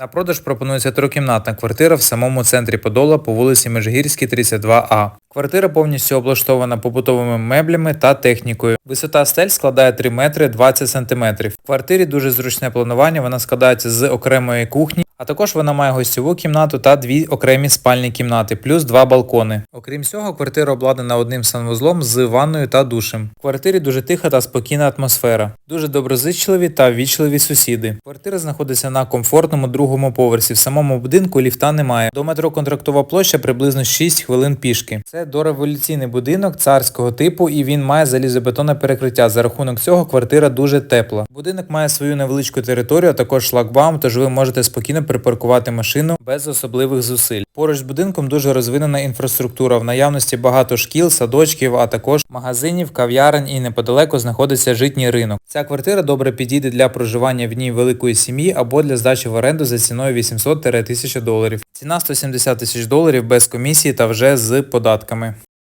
На продаж пропонується трикімнатна квартира в самому центрі Подола по вулиці Межгірській, 32А. Квартира повністю облаштована побутовими меблями та технікою. Висота стель складає 3 метри 20 сантиметрів. В квартирі дуже зручне планування, вона складається з окремої кухні, а також вона має гостьову кімнату та дві окремі спальні кімнати, плюс два балкони. Окрім цього, квартира обладнана одним санвузлом з ванною та душем. В квартирі дуже тиха та спокійна атмосфера. Дуже доброзичливі та ввічливі сусіди. Квартира знаходиться на комфортному другому поверсі. В самому будинку ліфта немає. До метро контрактова площа приблизно 6 хвилин пішки. Це дореволюційний будинок царського типу, і він має залізобетонне перекриття. За рахунок цього квартира дуже тепла. Будинок має свою невеличку територію, а також шлагбаум, тож ви можете спокійно припаркувати машину без особливих зусиль. Поруч з будинком дуже розвинена інфраструктура. В наявності багато шкіл, садочків, а також магазинів, кав'ярень і неподалеку знаходиться житній ринок. Ця квартира добре підійде для проживання в ній великої сім'ї або для здачі в оренду за ціною 800-1000 доларів. Ціна 170 тисяч доларів без комісії та вже з податками.